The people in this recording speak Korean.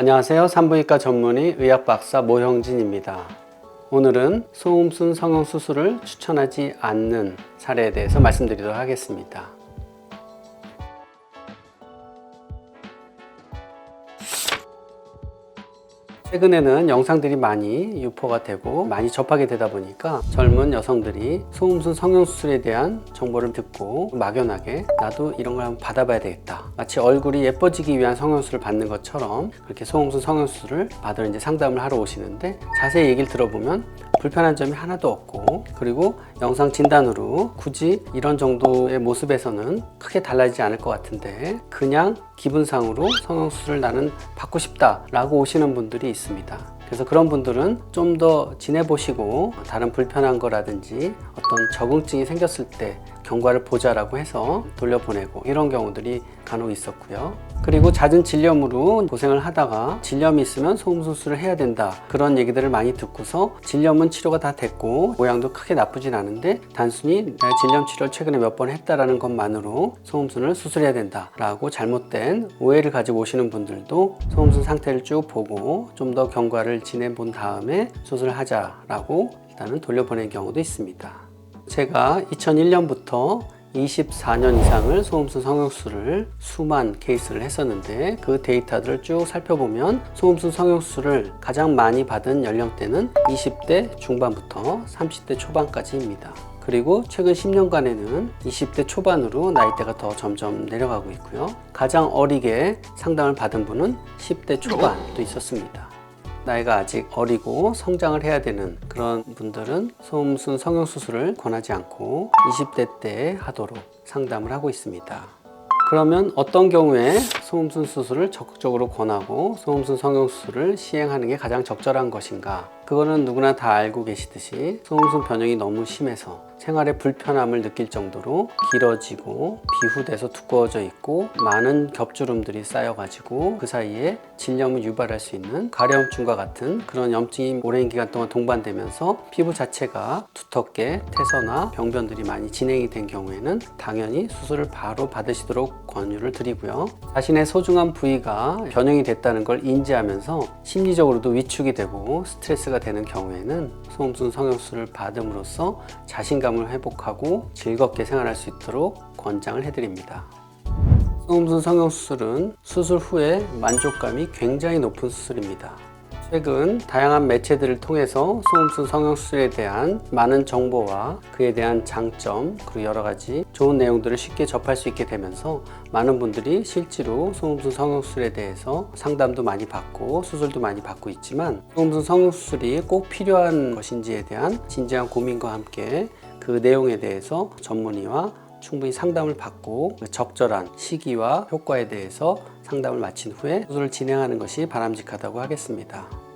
안녕하세요. 산부인과 전문의 의학 박사 모형진입니다. 오늘은 소음순 성형 수술을 추천하지 않는 사례에 대해서 말씀드리도록 하겠습니다. 최근에는 영상들이 많이 유포가 되고 많이 접하게 되다 보니까 젊은 여성들이 소음순 성형수술에 대한 정보를 듣고 막연하게 나도 이런 걸 한번 받아봐야 되겠다. 마치 얼굴이 예뻐지기 위한 성형수술을 받는 것처럼 그렇게 소음순 성형수술을 받으러 이제 상담을 하러 오시는데 자세히 얘기를 들어보면 불편한 점이 하나도 없고 그리고 영상 진단으로 굳이 이런 정도의 모습에서는 크게 달라지지 않을 것 같은데 그냥 기분상으로 성형수술을 나는 받고 싶다 라고 오시는 분들이 있습니다. 그래서 그런 분들은 좀 더 지내보시고 다른 불편한 거라든지 어떤 적응증이 생겼을 때 경과를 보자라고 해서 돌려보내고 이런 경우들이 간혹 있었고요. 그리고 잦은 질염으로 고생을 하다가 질염이 있으면 소음 수술을 해야 된다. 그런 얘기들을 많이 듣고서 질염은 치료가 다 됐고 모양도 크게 나쁘진 않은데 단순히 질염 치료를 최근에 몇 번 했다라는 것만으로 소음순을 수술해야 된다라고 잘못된 오해를 가지고 오시는 분들도 소음순 상태를 쭉 보고 좀 더 경과를 지내본 다음에 수술을 하자라고 일단은 돌려보낸 경우도 있습니다. 제가 2001년부터 24년 이상을 소음순 성형수술을 수만 케이스를 했었는데 그 데이터들을 쭉 살펴보면 소음순 성형수술을 가장 많이 받은 연령대는 20대 중반부터 30대 초반까지입니다. 그리고 최근 10년간에는 20대 초반으로 나이대가 더 점점 내려가고 있고요. 가장 어리게 상담을 받은 분은 10대 초반도 있었습니다. 나이가 아직 어리고 성장을 해야 되는 그런 분들은 소음순 성형수술을 권하지 않고 20대 때 하도록 상담을 하고 있습니다. 그러면 어떤 경우에 소음순 수술을 적극적으로 권하고 소음순 성형 수술을 시행하는 게 가장 적절한 것인가? 그거는 누구나 다 알고 계시듯이 소음순 변형이 너무 심해서 생활에 불편함을 느낄 정도로 길어지고 비후돼서 두꺼워져 있고 많은 겹주름들이 쌓여가지고 그 사이에 질염을 유발할 수 있는 가려움증과 같은 그런 염증이 오랜 기간 동안 동반되면서 피부 자체가 두텁게 태서나 병변들이 많이 진행이 된 경우에는 당연히 수술을 바로 받으시도록 권유를 드리고요. 자신의 소중한 부위가 변형이 됐다는 걸 인지하면서 심리적으로도 위축이 되고 스트레스가 되는 경우에는 소음순 성형수술을 받음으로써 자신감을 회복하고 즐겁게 생활할 수 있도록 권장을 해드립니다. 소음순 성형수술은 수술 후에 만족감이 굉장히 높은 수술입니다. 최근 다양한 매체들을 통해서 소음순 성형수술에 대한 많은 정보와 그에 대한 장점 그리고 여러 가지 좋은 내용들을 쉽게 접할 수 있게 되면서 많은 분들이 실제로 소음순 성형수술에 대해서 상담도 많이 받고 수술도 많이 받고 있지만 소음순 성형수술이 꼭 필요한 것인지에 대한 진지한 고민과 함께 그 내용에 대해서 전문의와 충분히 상담을 받고 그 적절한 시기와 효과에 대해서 상담을 마친 후에 수술을 진행하는 것이 바람직하다고 하겠습니다.